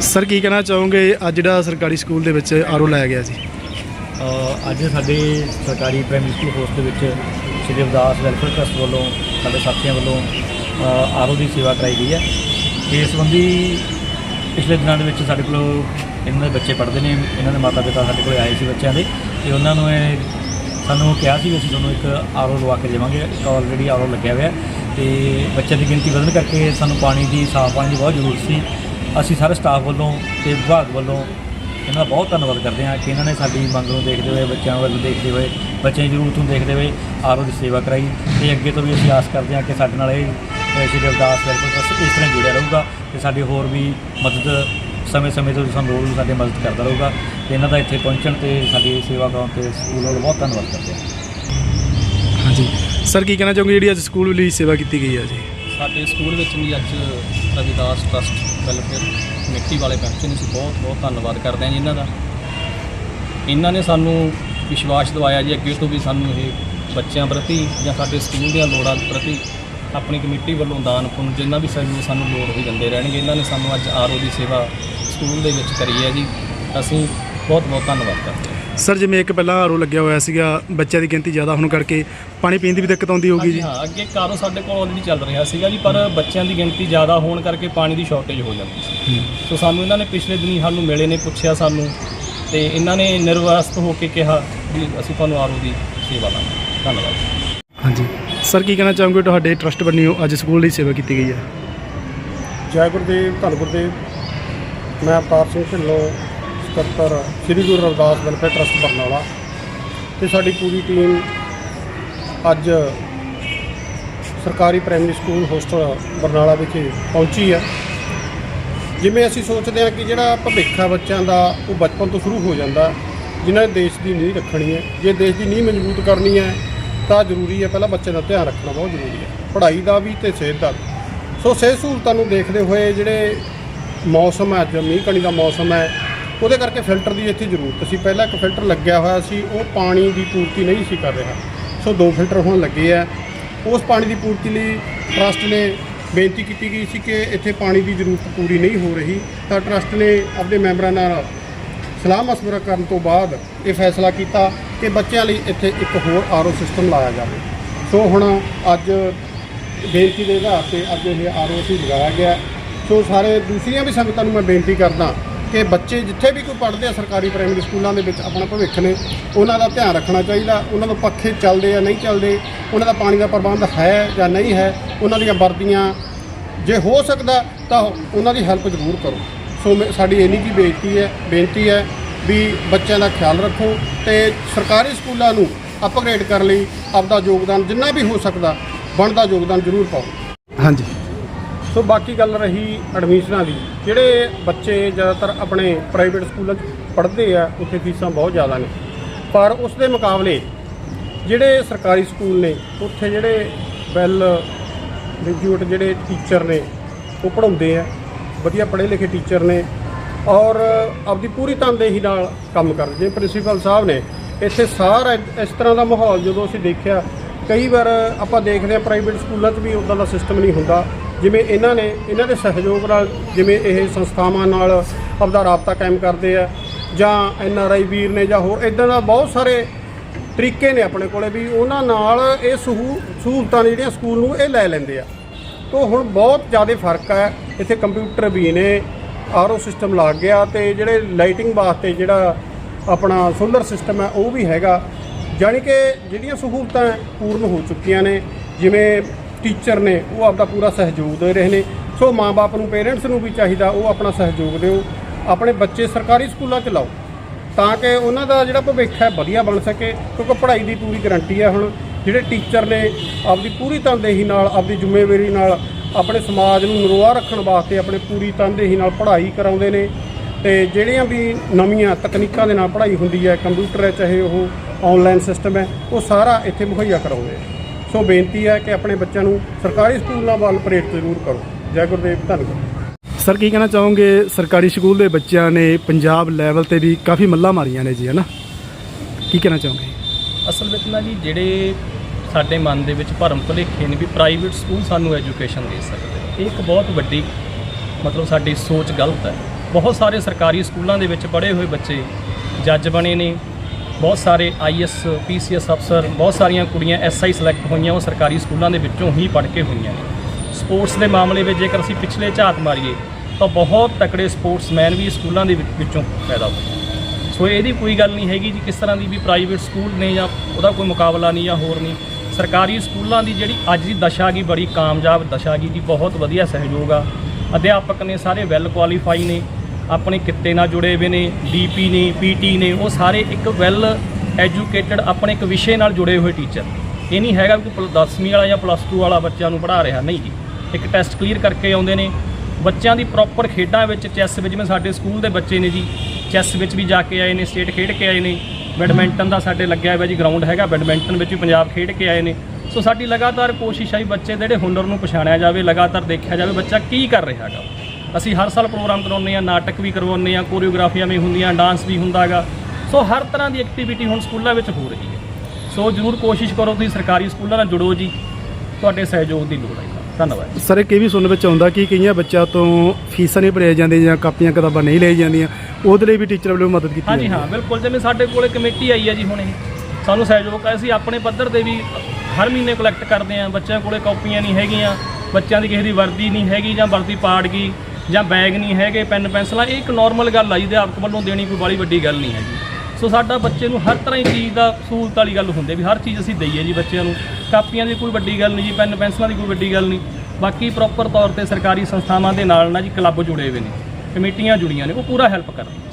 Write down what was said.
Sir ਕੀ ਕਹਿਣਾ ਚਾਹੋਗੇ? ਅੱਜ ਜਿਹੜਾ ਸਰਕਾਰੀ ਸਕੂਲ ਦੇ ਵਿੱਚ ਆਰਓ ਲਾਇਆ ਗਿਆ ਸੀ। ਅ, ਅੱਜ ਸਾਡੇ ਸਰਕਾਰੀ ਪ੍ਰਾਇਮਰੀ ਸਕੂਲ ਹੋਸਟ ਦੇ ਵਿੱਚ ਸ਼੍ਰੀ ਅਵਦਾਸ ਵੈਲਫੇਅਰ ਟਰਸਟ ਵੱਲੋਂ ਸਾਡੇ ਸਾਥੀਆਂ ਵੱਲੋਂ ਆਰਓ ਦੀ ਸੇਵਾ ਕਰਾਈ ਗਈ ਹੈ। ਇਸ ਸੰਬੰਧੀ ਪਿਛਲੇ ਦਿਨਾਂ ਦੇ ਵਿੱਚ ਸਾਡੇ ਕੋਲ ਇਹਨਾਂ ਦੇ ਬੱਚੇ ਪੜ੍ਹਦੇ ਨੇ ਇਹਨਾਂ ਦੇ ਮਾਤਾ ਪਿਤਾ ਸਾਡੇ ਕੋਲ ਆਏ ਸੀ ਬੱਚਿਆਂ ਦੇ ਤੇ ਉਹਨਾਂ ਨੂੰ ਇਹ ਸਾਨੂੰ ਕਿਹਾ ਸੀ ਵੀ ਅਸੀਂ ਤੁਹਾਨੂੰ ਇੱਕ ਆਰਓ ਲਵਾ ਕੇ ਦੇਵਾਂਗੇ ਇੱਕ ਆਲਰੇਡੀ ਆਰਓ ਲੱਗਿਆ ਹੋਇਆ ਹੈ। ਤੇ ਬੱਚਿਆਂ ਦੀ ਗਿਣਤੀ ਵਧਣ ਕਰਕੇ ਸਾਨੂੰ ਪਾਣੀ ਦੀ ਸਾਫ਼ ਪਾਣੀ ਦੀ ਬਹੁਤ ਜ਼ਰੂਰਤ ਸੀ। ਅਸੀਂ ਸਾਰੇ ਸਟਾਫ ਵੱਲੋਂ ਤੇ ਵਿਭਾਗ ਵੱਲੋਂ ਇਹਨਾਂ ਦਾ ਬਹੁਤ ਧੰਨਵਾਦ ਕਰਦੇ ਹਾਂ ਕਿ ਇਹਨਾਂ ਨੇ ਸਾਡੀ ਮੰਗ ਨੂੰ ਦੇਖਦੇ ਹੋਏ ਬੱਚਿਆਂ ਵੱਲ ਦੇਖਦੇ ਹੋਏ ਬੱਚਿਆਂ ਦੀ ਜ਼ਰੂਰਤ ਨੂੰ ਦੇਖਦੇ ਹੋਏ ਆਰਓ ਦੀ ਸੇਵਾ ਕਰਾਈ ਤੇ ਅੱਗੇ ਤੋਂ ਵੀ ਅਸੀਂ ਆਸ ਕਰਦੇ ਹਾਂ ਕਿ ਸਾਡੇ ਨਾਲ ਇਹ ਸ਼੍ਰੀ ਅਰਦਾਸ ਵੈਲਫੇਅਰ ਟਰੱਸਟ ਇਸ ਤਰ੍ਹਾਂ ਜੁੜਿਆ ਰਹੂਗਾ ਤੇ ਸਾਡੀ ਹੋਰ ਵੀ ਮਦਦ ਸਮੇਂ-ਸਮੇਂ ਤੇ ਸਾਨੂੰ ਲੋੜ ਨੂੰ ਸਾਡੇ ਮਦਦ ਕਰਦਾ ਰਹੂਗਾ ਤੇ ਇਹਨਾਂ ਦਾ ਇੱਥੇ ਪਹੁੰਚਣ ਤੇ ਸਾਡੀ ਸੇਵਾ ਕਰਾਉਣ ਤੇ ਸਕੂਲ ਵੱਲੋਂ ਬਹੁਤ ਧੰਨਵਾਦ ਕਰਦੇ ਹਾਂ। ਹਾਂਜੀ। ਸਰ ਕੀ ਕਹਿਣਾ ਚਾਹੋਗੇ ਜਿਹੜੀ ਅੱਜ ਸਕੂਲ ਲਈ ਸੇਵਾ ਕੀਤੀ ਗਈ ਹੈ ਜੀ? ਸਾਡੇ ਸਕੂਲ ਵਿੱਚ ਵੀ ਅੱਜ ਰਵਿਦਾਸ ਟਰਸਟ ਵੈਲਫੇਅਰ ਕਮੇਟੀ ਵਾਲੇ ਪਹੁੰਚੇ ਨੇ ਅਸੀਂ ਬਹੁਤ ਬਹੁਤ ਧੰਨਵਾਦ ਕਰਦੇ ਹਾਂ ਜੀ ਇਹਨਾਂ ਦਾ। ਇਹਨਾਂ ਨੇ ਸਾਨੂੰ ਵਿਸ਼ਵਾਸ ਦਿਵਾਇਆ ਜੀ ਅੱਗੇ ਤੋਂ ਵੀ ਸਾਨੂੰ ਇਹ ਬੱਚਿਆਂ ਪ੍ਰਤੀ ਜਾਂ ਸਾਡੇ ਸਕੂਲ ਦੀਆਂ ਲੋੜਾਂ ਪ੍ਰਤੀ ਆਪਣੀ ਕਮੇਟੀ ਵੱਲੋਂ ਦਾਨ ਪੁੰਨ ਜਿੰਨਾ ਵੀ ਸਾਨੂੰ ਸਾਨੂੰ ਲੋੜ ਹੋਈ ਦਿੰਦੇ ਰਹਿਣਗੇ। ਇਹਨਾਂ ਨੇ ਸਾਨੂੰ ਅੱਜ ਆਰਓ ਦੀ ਸੇਵਾ ਸਕੂਲ ਦੇ ਵਿੱਚ ਕਰੀ ਹੈ ਜੀ। ਅਸੀਂ ਬਹੁਤ ਬਹੁਤ ਧੰਨਵਾਦ ਕਰਦੇ ਹਾਂ। ਸਰ ਜਿਵੇਂ ਇੱਕ ਪਹਿਲਾਂ ਆਰਓ ਲੱਗਿਆ ਹੋਇਆ ਸੀਗਾ ਬੱਚਿਆਂ ਦੀ ਗਿਣਤੀ ਜ਼ਿਆਦਾ ਹੋਣ ਕਰਕੇ ਪਾਣੀ ਪੀਣ ਦੀ ਵੀ ਦਿੱਕਤ ਆਉਂਦੀ ਹੋਊਗੀ ਜੀ। ਹਾਂਜੀ ਹਾਂ ਅੱਗੇ ਕਾਰੋ ਸਾਡੇ ਕੋਲ ਆਲਰੇਡੀ ਚੱਲ ਰਿਹਾ ਸੀਗਾ ਜੀ ਪਰ ਬੱਚਿਆਂ ਦੀ ਗਿਣਤੀ ਜ਼ਿਆਦਾ ਹੋਣ ਕਰਕੇ ਪਾਣੀ ਦੀ ਸ਼ਾਰਟੇਜ ਹੋ ਜਾਂਦੀ ਸੀ। ਸੋ ਸਾਨੂੰ ਇਹਨਾਂ ਨੇ ਪਿਛਲੇ ਦਿਨੀ ਸਾਨੂੰ ਮਿਲੇ ਨੇ ਪੁੱਛਿਆ ਸਾਨੂੰ ਤੇ ਇਹਨਾਂ ਨੇ ਨਿਰਵਸਤ ਹੋ ਕੇ ਕਿਹਾ ਵੀ ਅਸੀਂ ਤੁਹਾਨੂੰ ਆਰਓ ਦੀ ਸੇਵਾ ਲਾਂਗੇ। ਧੰਨਵਾਦ। ਹਾਂਜੀ। ਸਰ ਕੀ ਕਹਿਣਾ ਚਾਹੋਗੇ? ਤੁਹਾਡੇ ਟਰਸਟ ਬੰਨਿਓ ਅੱਜ ਸਕੂਲ ਲਈ ਸੇਵਾ ਕੀਤੀ ਗਈ ਹੈ। ਜੈ ਗੁਰਦੇਵ ਧੰਨ ਗੁਰਦੇਵ। ਮੈਂ ਅਵਤਾਰ ਸਿੰਘ ਢਿੱਲੋਂ ਸਕੱਤਰ ਸ੍ਰੀ ਗੁਰੂ ਰਵਿਦਾਸ ਵੈਲਫੇਅਰ ਟਰਸਟ ਬਰਨਾਲਾ ਤੇ ਸਾਡੀ ਪੂਰੀ ਟੀਮ ਅੱਜ ਸਰਕਾਰੀ ਪ੍ਰਾਇਮਰੀ ਸਕੂਲ ਹੋਸਟਲ ਬਰਨਾਲਾ ਵਿਖੇ ਪਹੁੰਚੀ ਹੈ। ਜਿਵੇਂ ਅਸੀਂ ਸੋਚਦੇ ਹਾਂ ਕਿ ਜਿਹੜਾ ਭਵਿੱਖ ਆ ਬੱਚਿਆਂ ਦਾ, ਉਹ ਬਚਪਨ ਤੋਂ ਸ਼ੁਰੂ ਹੋ ਜਾਂਦਾ, ਜਿਨ੍ਹਾਂ ਨੇ ਦੇਸ਼ ਦੀ ਨੀਂਹ ਰੱਖਣੀ ਹੈ। ਜੇ ਦੇਸ਼ ਦੀ ਨੀਂਹ ਮਜ਼ਬੂਤ ਕਰਨੀ ਹੈ, ਤਾਂ ਜ਼ਰੂਰੀ ਹੈ ਪਹਿਲਾਂ ਬੱਚੇ ਦਾ ਧਿਆਨ ਰੱਖਣਾ ਬਹੁਤ ਜ਼ਰੂਰੀ ਹੈ। ਪੜ੍ਹਾਈ ਦਾ ਵੀ ਤੇ ਸਿਹਤ ਦਾ ਵੀ। ਸੋ ਸਿਹਤ ਸਹੂਲਤਾਂ ਨੂੰ ਦੇਖਦੇ ਹੋਏ ਜਿਹੜੇ ਮੌਸਮ ਹੈ, ਅੱਜ ਮੀਂਹ ਕਣੀ ਦਾ ਮੌਸਮ ਹੈ ਉਹਦੇ ਕਰਕੇ ਫਿਲਟਰ ਦੀ ਇੱਥੇ ਜ਼ਰੂਰਤ ਸੀ। ਪਹਿਲਾਂ ਇੱਕ ਫਿਲਟਰ ਲੱਗਿਆ ਹੋਇਆ ਸੀ, ਉਹ ਪਾਣੀ ਦੀ ਪੂਰਤੀ ਨਹੀਂ ਸੀ ਕਰ ਰਿਹਾ। ਸੋ ਦੋ ਫਿਲਟਰ ਹੁਣ ਲੱਗੇ ਆ। ਉਸ ਪਾਣੀ ਦੀ ਪੂਰਤੀ ਲਈ ਟਰਸਟ ਨੇ ਬੇਨਤੀ ਕੀਤੀ ਗਈ ਸੀ ਕਿ ਇੱਥੇ ਪਾਣੀ ਦੀ ਜ਼ਰੂਰਤ ਪੂਰੀ ਨਹੀਂ ਹੋ ਰਹੀ। ਤਾਂ ਟਰਸਟ ਨੇ ਆਪਣੇ ਮੈਂਬਰਾਂ ਨਾਲ ਸਲਾਹ ਮਸ਼ਵਰਾ ਕਰਨ ਤੋਂ ਬਾਅਦ ਇਹ ਫੈਸਲਾ ਕੀਤਾ ਕਿ ਬੱਚਿਆਂ ਲਈ ਇੱਥੇ ਇੱਕ ਹੋਰ ਆਰਓ ਸਿਸਟਮ ਲਾਇਆ ਜਾਵੇ। ਸੋ ਹੁਣ ਅੱਜ ਬੇਨਤੀ ਦੇ ਆਧਾਰ ਤੇ ਅੱਜ ਇਹ ਆਰਓ ਸੀ ਲਗਾਇਆ ਗਿਆ। ਸੋ ਸਾਰੇ ਦੂਸਰੀਆਂ ਵੀ ਸੰਗਤਾਂ ਨੂੰ ਮੈਂ ਬੇਨਤੀ ਕਰਦਾ ਕਿ ਬੱਚੇ ਜਿੱਥੇ ਵੀ ਕੋਈ ਪੜ੍ਹਦੇ ਆ ਸਰਕਾਰੀ ਪ੍ਰਾਇਮਰੀ ਸਕੂਲਾਂ ਦੇ ਵਿੱਚ ਆਪਣਾ ਭਵਿੱਖ ਨੇ, ਉਹਨਾਂ ਦਾ ਧਿਆਨ ਰੱਖਣਾ ਚਾਹੀਦਾ। ਉਹਨਾਂ ਦੇ ਪੱਖੇ ਚੱਲਦੇ ਆ, ਨਹੀਂ ਚੱਲਦੇ, ਉਹਨਾਂ ਦਾ ਪਾਣੀ ਦਾ ਪ੍ਰਬੰਧ ਹੈ ਜਾਂ ਨਹੀਂ ਹੈ, ਉਹਨਾਂ ਦੀਆਂ ਵਰਦੀਆਂ ਜੇ ਹੋ ਸਕਦਾ ਤਾਂ ਉਹਨਾਂ ਦੀ ਹੈਲਪ ਜ਼ਰੂਰ ਕਰੋ। ਸੋ ਮੈਂ- ਸਾਡੀ ਇੰਨੀ ਕੀ ਬੇਨਤੀ ਹੈ ਬੇਨਤੀ ਹੈ ਵੀ ਬੱਚਿਆਂ ਦਾ ਖਿਆਲ ਰੱਖੋ ਤੇ ਸਰਕਾਰੀ ਸਕੂਲਾਂ ਨੂੰ ਅਪਗ੍ਰੇਡ ਕਰਨ ਲਈ ਆਪਦਾ ਯੋਗਦਾਨ ਜਿੰਨਾ ਵੀ ਹੋ ਸਕਦਾ, ਬਣਦਾ ਯੋਗਦਾਨ ਜ਼ਰੂਰ ਪਾਓ। ਹਾਂਜੀ। ਸੋ ਬਾਕੀ ਗੱਲ ਰਹੀ ਐਡਮਿਸ਼ਨਾਂ ਦੀ, ਜਿਹੜੇ ਬੱਚੇ ਜ਼ਿਆਦਾਤਰ ਆਪਣੇ ਪ੍ਰਾਈਵੇਟ ਸਕੂਲਾਂ 'ਚ ਪੜ੍ਹਦੇ ਆ, ਉੱਥੇ ਫੀਸਾਂ ਬਹੁਤ ਜ਼ਿਆਦਾ ਨੇ। ਪਰ ਉਸ ਦੇ ਮੁਕਾਬਲੇ ਜਿਹੜੇ ਸਰਕਾਰੀ ਸਕੂਲ ਨੇ, ਉੱਥੇ ਜਿਹੜੇ ਵੈਲ ਗ੍ਰੈਜੂਏਟ ਜਿਹੜੇ ਟੀਚਰ ਨੇ, ਉਹ ਪੜ੍ਹਾਉਂਦੇ ਆ, ਵਧੀਆ ਪੜ੍ਹੇ ਲਿਖੇ ਟੀਚਰ ਨੇ ਔਰ ਆਪਦੀ ਪੂਰੀ ਤਨਦੇਹੀ ਨਾਲ ਕੰਮ ਕਰਦੇ। ਜਿਵੇਂ ਪ੍ਰਿੰਸੀਪਲ ਸਾਹਿਬ ਨੇ, ਇੱਥੇ ਸਾਰਾ ਇਸ ਤਰ੍ਹਾਂ ਦਾ ਮਾਹੌਲ ਜਦੋਂ ਅਸੀਂ ਦੇਖਿਆ, ਕਈ ਵਾਰ ਆਪਾਂ ਦੇਖਦੇ ਆ ਪ੍ਰਾਈਵੇਟ ਸਕੂਲਾਂ 'ਚ ਵੀ ਉਦਾਂ ਦਾ ਸਿਸਟਮ ਨਹੀਂ ਹੁੰਦਾ। ਜਿਵੇਂ ਇਹਨਾਂ ਨੇ, ਇਹਨਾਂ ਦੇ ਸਹਿਯੋਗ ਨਾਲ ਜਿਵੇਂ ਇਹ ਸੰਸਥਾਵਾਂ ਨਾਲ ਆਪਦਾ ਰਾਬਤਾ ਕਾਇਮ ਕਰਦੇ ਆ, ਜਾਂ ਐਨ ਆਰ ਆਈ ਵੀਰ ਨੇ ਜਾਂ ਹੋਰ ਇਦਾਂ ਦਾ ਬਹੁਤ ਸਾਰੇ ਤਰੀਕੇ ਨੇ ਆਪਣੇ ਕੋਲੇ ਵੀ ਉਹਨਾਂ ਨਾਲ ਇਹ ਸਹੂ, ਸਹੂਲਤਾਂ ਨੇ ਜਿਹੜੀਆਂ ਸਕੂਲ ਨੂੰ ਇਹ ਲੈ ਲੈਂਦੇ ਆ। ਤੋਂ ਹੁਣ ਬਹੁਤ ਜ਼ਿਆਦਾ ਫ਼ਰਕ ਹੈ ਇੱਥੇ ਕੰਪਿਊਟਰ ਵੀ ਨੇ, ਆਰਓ ਸਿਸਟਮ ਲੱਗ ਗਿਆ ਤੇ ਜਿਹੜੇ ਲਾਈਟਿੰਗ ਵਾਸਤੇ ਜਿਹੜਾ ਆਪਣਾ ਸੋਲਰ ਸਿਸਟਮ ਹੈ ਉਹ ਵੀ ਹੈਗਾ। ਜਾਣੀ ਕਿ ਜਿਹੜੀਆਂ ਸਹੂਲਤਾਂ ਪੂਰਨ ਹੋ ਚੁੱਕੀਆਂ ਨੇ, ਜਿਵੇਂ ਟੀਚਰ ਨੇ, ਉਹ ਆਪਦਾ ਪੂਰਾ ਸਹਿਯੋਗ ਦੇ ਰਹੇ ਨੇ। ਸੋ ਮਾਪੇ ਨੂੰ, ਪੇਰੈਂਟਸ ਨੂੰ ਵੀ ਚਾਹੀਦਾ, ਉਹ ਆਪਣਾ ਸਹਿਯੋਗ ਦਿਓ। ਆਪਣੇ ਬੱਚੇ ਸਰਕਾਰੀ ਸਕੂਲਾਂ 'ਚ ਲਾਓ, ਤਾਂ ਕਿ ਉਹਨਾਂ ਦਾ ਜਿਹੜਾ ਭਵਿੱਖ ਹੈ ਵਧੀਆ ਬਣ ਸਕੇ, ਕਿਉਂਕਿ ਪੜ੍ਹਾਈ ਦੀ ਪੂਰੀ ਗਰੰਟੀ ਹੈ ਹੁਣ। ਜਿਹੜੇ ਟੀਚਰ ਨੇ, ਆਪਦੀ ਪੂਰੀ ਤਨਦੇਹੀ ਨਾਲ, ਆਪਦੀ ਜ਼ਿੰਮੇਵਾਰੀ ਨਾਲ ਆਪਣੇ ਸਮਾਜ ਨੂੰ ਨਰੋਆ ਰੱਖਣ ਵਾਸਤੇ ਆਪਣੇ ਪੂਰੀ ਤਨਦੇਹੀ ਨਾਲ ਪੜ੍ਹਾਈ ਕਰਾਉਂਦੇ ਨੇ। ਤੇ ਜਿਹੜੀਆਂ ਵੀ ਨਵੀਆਂ ਤਕਨੀਕਾਂ ਦੇ ਨਾਲ ਪੜ੍ਹਾਈ ਹੁੰਦੀ ਹੈ, ਕੰਪਿਊਟਰ ਹੈ, ਚਾਹੇ ਉਹ ਆਨਲਾਈਨ ਸਿਸਟਮ ਹੈ, ਉਹ ਸਾਰਾ ਇੱਥੇ ਮੁਹੱਈਆ ਕਰਾਉਂਦੇ ਆ ਸੋ ਬੇਨਤੀ ਹੈ ਕਿ ਆਪਣੇ ਬੱਚਿਆਂ ਨੂੰ ਸਰਕਾਰੀ ਸਕੂਲਾਂ ਵੱਲ ਪ੍ਰੇਰਿਤ ਜ਼ਰੂਰ ਕਰੋ। ਜੈ ਗੁਰਦੇਵ ਧੰਨਵਾਦ। ਸਰ ਕੀ ਕਹਿਣਾ ਚਾਹੋਗੇ? ਸਰਕਾਰੀ ਸਕੂਲ ਦੇ ਬੱਚਿਆਂ ਨੇ ਪੰਜਾਬ ਲੈਵਲ ਤੇ ਵੀ ਕਾਫੀ ਮੱਲਾਂ ਮਾਰੀਆਂ ਨੇ ਜੀ ਹਨਾ ਕੀ ਕਹਿਣਾ ਚਾਹੋਗੇ? ਅਸਲ ਵਿੱਚ ਨਾ ਜੀ ਜਿਹੜੇ ਸਾਡੇ ਮਨ ਦੇ ਵਿੱਚ ਭਰਮ ਭੁਲੇਖੇ ਨੇ ਵੀ ਪ੍ਰਾਈਵੇਟ ਸਕੂਲ ਸਾਨੂੰ ਐਜੂਕੇਸ਼ਨ ਦੇ ਸਕਦੇ ਨੇ। ਇਹ ਇੱਕ ਬਹੁਤ ਵੱਡੀ ਮਤਲਬ ਸਾਡੀ ਸੋਚ ਗਲਤ ਹੈ। ਬਹੁਤ ਸਾਰੇ ਸਰਕਾਰੀ ਸਕੂਲਾਂ ਦੇ ਵਿੱਚ ਪੜ੍ਹੇ ਹੋਏ ਬੱਚੇ ਜੱਜ ਬਣੇ ਨੇ ਬਹੁਤ ਸਾਰੇ ਆਈਐਸ ਪੀਸੀਐਸ ਅਫਸਰ, ਬਹੁਤ ਸਾਰੀਆਂ ਕੁੜੀਆਂ ਐਸਆਈ ਸਿਲੈਕਟ ਹੋਈਆਂ, ਉਹ ਸਰਕਾਰੀ ਸਕੂਲਾਂ ਦੇ ਵਿੱਚੋਂ ਹੀ ਪੜ੍ਹ ਕੇ ਹੋਈਆਂ ਨੇ। ਸਪੋਰਟਸ ਦੇ ਮਾਮਲੇ ਵਿੱਚ ਜੇਕਰ ਅਸੀਂ ਪਿਛਲੇ ਝਾਤ ਮਾਰੀਏ, ਤਾਂ ਬਹੁਤ ਤਕੜੇ ਸਪੋਰਟਸਮੈਨ ਵੀ ਸਕੂਲਾਂ ਦੇ ਵਿੱਚੋਂ ਪੈਦਾ ਹੋਏ ਸੋ ਇਹਦੀ ਕੋਈ ਗੱਲ ਨਹੀਂ ਹੈਗੀ ਜੀ, ਕਿਸ ਤਰ੍ਹਾਂ ਦੀ ਵੀ ਪ੍ਰਾਈਵੇਟ ਸਕੂਲ ਨੇ ਜਾਂ ਉਹਦਾ ਕੋਈ ਮੁਕਾਬਲਾ ਨਹੀਂ ਜਾਂ ਹੋਰ ਨਹੀਂ। ਸਰਕਾਰੀ ਸਕੂਲਾਂ ਦੀ ਜਿਹੜੀ ਅੱਜ ਦੀ ਦਸ਼ਾ ਗਈ ਬੜੀ ਕਾਮਯਾਬ ਦਸ਼ਾ ਗਈ ਜੀ, ਬਹੁਤ ਵਧੀਆ ਸਹਿਯੋਗ ਆ। ਅਧਿਆਪਕ ਨੇ ਸਾਰੇ ਵੈਲ ਕੁਆਲੀਫਾਈ ਨੇ। ਆਪਣੇ ਕਿੱਤੇ ਨਾਲ ਜੁੜੇ ਹੋਏ ਨੇ, ਡੀਪੀ ਨੇ, ਪੀਟੀ ਨੇ, ਉਹ ਸਾਰੇ ਇੱਕ ਵੈਲ ਐਜੂਕੇਟਡ ਆਪਣੇ ਇੱਕ ਵਿਸ਼ੇ ਨਾਲ ਜੁੜੇ ਹੋਏ ਟੀਚਰ ਇਹ ਨਹੀਂ ਹੈਗਾ ਕਿ 10ਵੀਂ ਵਾਲਾ ਜਾਂ ਪਲੱਸ 2 ਵਾਲਾ ਬੱਚਿਆਂ ਨੂੰ ਪੜ੍ਹਾ ਰਿਹਾ, ਨਹੀਂ ਜੀ। ਇੱਕ ਟੈਸਟ ਕਲੀਅਰ ਕਰਕੇ ਆਉਂਦੇ ਨੇ। ਬੱਚਿਆਂ ਦੀ ਪ੍ਰੋਪਰ ਖੇਡਾਂ ਵਿੱਚ ਚੈਸ ਵਿੱਚ ਜਿਵੇਂ ਸਾਡੇ ਸਕੂਲ ਦੇ ਬੱਚੇ ਨੇ ਜੀ ਚੈਸ ਵਿੱਚ ਵੀ ਜਾ ਕੇ ਆਏ ਨੇ ਸਟੇਟ ਖੇਡ ਕੇ ਆਏ ਨੇ। ਬੈਡਮਿੰਟਨ ਦਾ ਸਾਡੇ ਲੱਗਿਆ ਹੋਇਆ ਜੀ ਗਰਾਊਂਡ ਹੈਗਾ ਬੈਡਮਿੰਟਨ ਵਿੱਚ ਵੀ ਪੰਜਾਬ ਖੇਡ ਕੇ ਆਏ ਨੇ। ਸੋ ਸਾਡੀ ਲਗਾਤਾਰ ਕੋਸ਼ਿਸ਼ ਹੈ ਬੱਚੇ ਜਿਹੜੇ ਹੁਨਰ ਨੂੰ ਪਛਾਣਿਆ ਜਾਵੇ, ਲਗਾਤਾਰ ਦੇਖਿਆ ਜਾਵੇ ਬੱਚਾ ਕੀ ਕਰ ਰਿਹਾ ਹੈਗਾ। ਅਸੀਂ ਹਰ ਸਾਲ ਪ੍ਰੋਗਰਾਮ ਕਰਾਉਂਦੇ ਆ ਨਾਟਕ ਵੀ ਕਰਵਾਉਂਦੇ ਆ ਕੋਰੀਓਗ੍ਰਾਫੀਆਂ ਵੀ ਹੁੰਦੀਆਂ ਡਾਂਸ ਵੀ ਹੁੰਦਾਗਾ ਸੋ ਹਰ ਤਰ੍ਹਾਂ ਦੀ ਐਕਟੀਵਿਟੀ ਹੁਣ ਸਕੂਲਾਂ ਵਿੱਚ ਹੋ ਰਹੀ ਹੈ। ਸੋ ਜ਼ਰੂਰ ਕੋਸ਼ਿਸ਼ ਕਰੋ ਤੁਸੀਂ ਸਰਕਾਰੀ ਸਕੂਲਾਂ ਨਾਲ ਜੁੜੋ ਜੀ। ਤੁਹਾਡੇ ਸਹਿਯੋਗ ਦੀ ਲੋੜ ਹੈ ਧੰਨਵਾਦ ਸਰ ਇੱਕ ਇਹ ਵੀ ਸੁਣਨ ਵਿੱਚ ਆਉਂਦਾ ਕਿ ਕਈਆਂ ਬੱਚਿਆਂ ਤੋਂ ਫੀਸਾਂ ਨਹੀਂ ਭਰੀਆਂ ਜਾਂਦੀਆਂ ਜਾਂ ਕਾਪੀਆਂ ਕਿਤਾਬਾਂ ਨਹੀਂ ਲਈ ਜਾਂਦੀਆਂ? ਉਹਦੇ ਲਈ ਵੀ ਟੀਚਰ ਵੱਲੋਂ ਮਦਦ ਕੀਤੀ ਹਾਂਜੀ ਹੈ। ਬਿਲਕੁਲ ਜਿਵੇਂ ਸਾਡੇ ਕੋਲੇ ਕਮੇਟੀ ਆਈ ਹੈ ਜੀ ਹੁਣ ਇਹ। ਸਾਨੂੰ ਸਹਿਯੋਗ ਹੈ ਅਸੀਂ ਆਪਣੇ ਪੱਧਰ ਤੇ ਵੀ ਹਰ ਮਹੀਨੇ ਕਲੈਕਟ ਕਰਦੇ ਹਾਂ। ਬੱਚਿਆਂ ਕੋਲੇ ਕਾਪੀਆਂ ਨਹੀਂ ਹੈਗੀਆਂ ਬੱਚਿਆਂ ਦੀ ਕਿਸੇ ਦੀ ਵਰਦੀ ਨਹੀਂ ਹੈਗੀ ਜਾਂ ਵਰਦੀ ਪਾੜ ਗਈ। ਜਾਂ ਬੈਗ ਨਹੀਂ ਹੈਗੇ, ਪੈਨ, ਪੈਨਸਲਾਂ, ਇਹ ਇੱਕ ਨਾਰਮਲ ਗੱਲ ਆ ਜੀ ਅਧਿਆਪਕ ਵੱਲੋਂ ਦੇਣੀ ਕੋਈ ਬਾਲੀ ਵੱਡੀ ਗੱਲ ਨਹੀਂ ਹੈਗੀ। ਸੋ ਸਾਡਾ ਬੱਚੇ ਨੂੰ ਹਰ ਤਰ੍ਹਾਂ ਦੀ ਚੀਜ਼ ਦਾ ਸਹੂਲਤ ਵਾਲੀ ਗੱਲ ਹੁੰਦੀ ਵੀ ਹਰ ਚੀਜ਼ ਅਸੀਂ ਦਈਏ ਜੀ ਬੱਚਿਆਂ ਨੂੰ। ਕਾਪੀਆਂ ਦੀ ਕੋਈ ਵੱਡੀ ਗੱਲ ਨਹੀਂ ਜੀ, ਪੈਨ, ਪੈਨਸਲਾਂ ਦੀ ਕੋਈ ਵੱਡੀ ਗੱਲ ਨਹੀਂ। ਬਾਕੀ ਪ੍ਰੋਪਰ ਤੌਰ ਤੇ ਸਰਕਾਰੀ ਸੰਸਥਾਵਾਂ ਦੇ ਨਾਲ ਨਾ ਜੀ ਕਲੱਬ ਜੁੜੇ ਹੋਏ ਨੇ, ਕਮੇਟੀਆਂ ਜੁੜੀਆਂ ਨੇ, ਉਹ ਪੂਰਾ ਹੈਲਪ ਕਰਦੇ